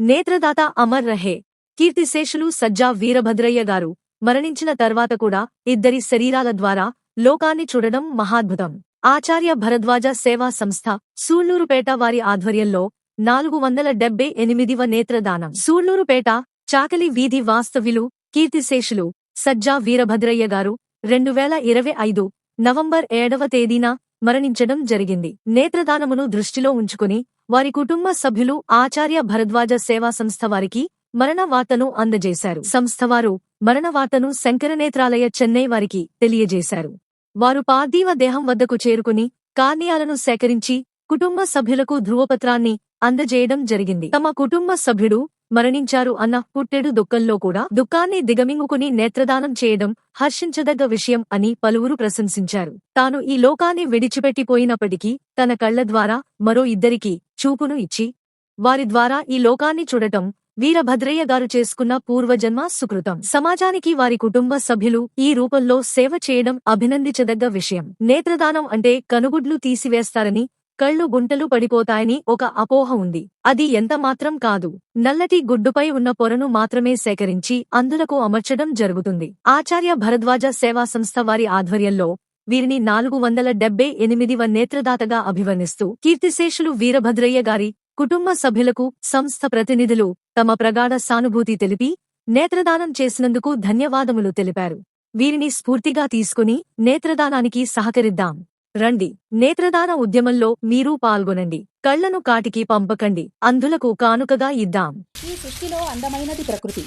నేత్రదాత అమర్ రహే కీర్తిశేషులు సజ్జా వీరభద్రయ్య గారు మరణించిన తర్వాత కూడా ఇద్దరి శరీరాల ద్వారా లోకాన్ని చూడడం మహాద్భుతం. ఆచార్య భరద్వాజ సేవా సంస్థ సూళ్ళూరుపేట వారి ఆధ్వర్యంలో నాలుగు వందల డెబ్బై ఎనిమిదివ నేత్రదానం. సూళ్ళూరుపేట చాకలి వీధి వాస్తవ్యులు కీర్తిశేషులు సజ్జా వీరభద్రయ్య గారు రెండు వేల ఇరవై ఐదు నవంబర్ ఏడవ తేదీన మరణించడం జరిగింది. నేత్రదానమును దృష్టిలో ఉంచుకుని వారి కుటుంబ సభ్యులు ఆచార్య భరద్వాజ సేవా సంస్థ వారికి మరణ వార్తను అందజేశారు సంస్థవారు మరణ వార్తను శంకరనేత్రాలయ చెన్నై వారికి తెలియజేశారు. వారు పార్థివ దేహం వద్దకు చేరుకుని కార్నియాలను సేకరించి కుటుంబ సభ్యులకు ధృవపత్రాన్ని అందజేయడం జరిగింది. తమ కుటుంబ సభ్యుడు మరణించారు అన్న పుట్టెడు దుఃఖంలో కూడా దుఃఖాన్ని దిగమింగుకుని నేత్రదానం చేయడం హర్షించదగ్గ విషయం అని పలువురు ప్రశంసించారు. తాను ఈ లోకాన్ని విడిచిపెట్టిపోయినప్పటికీ తన కళ్ళ ద్వారా మరో ఇద్దరికి చూపును ఇచ్చి వారి ద్వారా ఈ లోకాన్ని చూడటం వీరభద్రయ్య గారు చేసుకున్న పూర్వజన్మ సుకృతం. సమాజానికి వారి కుటుంబ సభ్యులు ఈ రూపంలో సేవ చేయడం అభినందించదగ్గ విషయం. నేత్రదానం అంటే కనుగుడ్లు తీసివేస్తారని కళ్ళు గుంటలు పడిపోతాయని ఒక అపోహ ఉంది. అది ఎంత మాత్రం కాదు. నల్లటి గుడ్డుపై ఉన్న పొరను మాత్రమే సేకరించి అందులకు అమర్చడం జరుగుతుంది. ఆచార్య భరద్వాజ సేవా సంస్థ వారి ఆధ్వర్యంలో వీరిని నాలుగు వందల డెబ్బై ఎనిమిదివ నేత్రదాతగా అభివర్ణిస్తూ కీర్తిశేషులు వీరభద్రయ్య గారి కుటుంబ సభ్యులకు సంస్థ ప్రతినిధులు తమ ప్రగాఢ సానుభూతి తెలిపి నేత్రదానం చేసినందుకు ధన్యవాదములు తెలిపారు. వీరిని స్ఫూర్తిగా తీసుకుని నేత్రదానానికి సహకరిద్దాం. రండి. నేత్రదాన ఉద్యమంలో మీరు పాల్గొనండి. కళ్ళను కాటికి పంపకండి. అంధులకు కానుకగా ఇద్దాం. ఈ సృష్టిలో అందమైనది ప్రకృతి.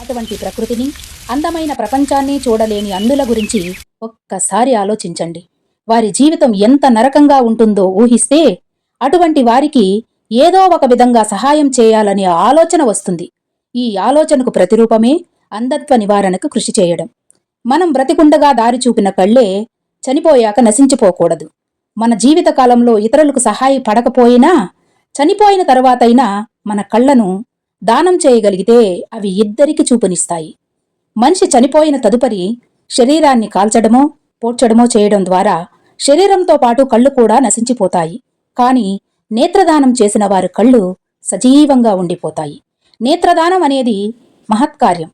అటువంటి ప్రకృతిని అందమైన ప్రపంచాన్ని చూడలేని అందుల గురించి ఒక్కసారి ఆలోచించండి. వారి జీవితం ఎంత నరకంగా ఉంటుందో ఊహిస్తే అటువంటి వారికి ఏదో ఒక విధంగా సహాయం చేయాలనే ఆలోచన వస్తుంది. ఈ ఆలోచనకు ప్రతిరూపమే అంధత్వ నివారణకు కృషి చేయడం. మనం బ్రతికుండగా దారి చూపిన కళ్ళే చనిపోయాక నశించిపోకూడదు. మన జీవితకాలంలో ఇతరులకు సహాయపడకపోయినా చనిపోయిన తర్వాతైనా మన కళ్ళను దానం చేయగలిగితే అవి ఇద్దరికి చూపునిస్తాయి. మనిషి చనిపోయిన తదుపరి శరీరాన్ని కాల్చడమో పోడ్చడమో చేయడం ద్వారా శరీరంతో పాటు కళ్ళు కూడా నశించిపోతాయి. కానీ నేత్రదానం చేసిన వారి కళ్ళు సజీవంగా ఉండిపోతాయి. నేత్రదానం అనేది మహత్కార్యం.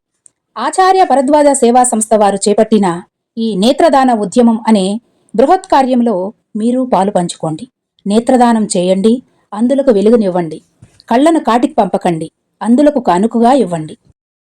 ఆచార్య భరద్వాజ సేవా సంస్థ వారు చేపట్టిన ఈ నేత్రదాన ఉద్యమం అనే బృహత్ కార్యంలో మీరు పాలు పంచుకోండి. నేత్రదానం చేయండి అందులకు వెలుగునివ్వండి. కళ్ళను కాటికి పంపకండి అందులకు కానుకగా ఇవ్వండి.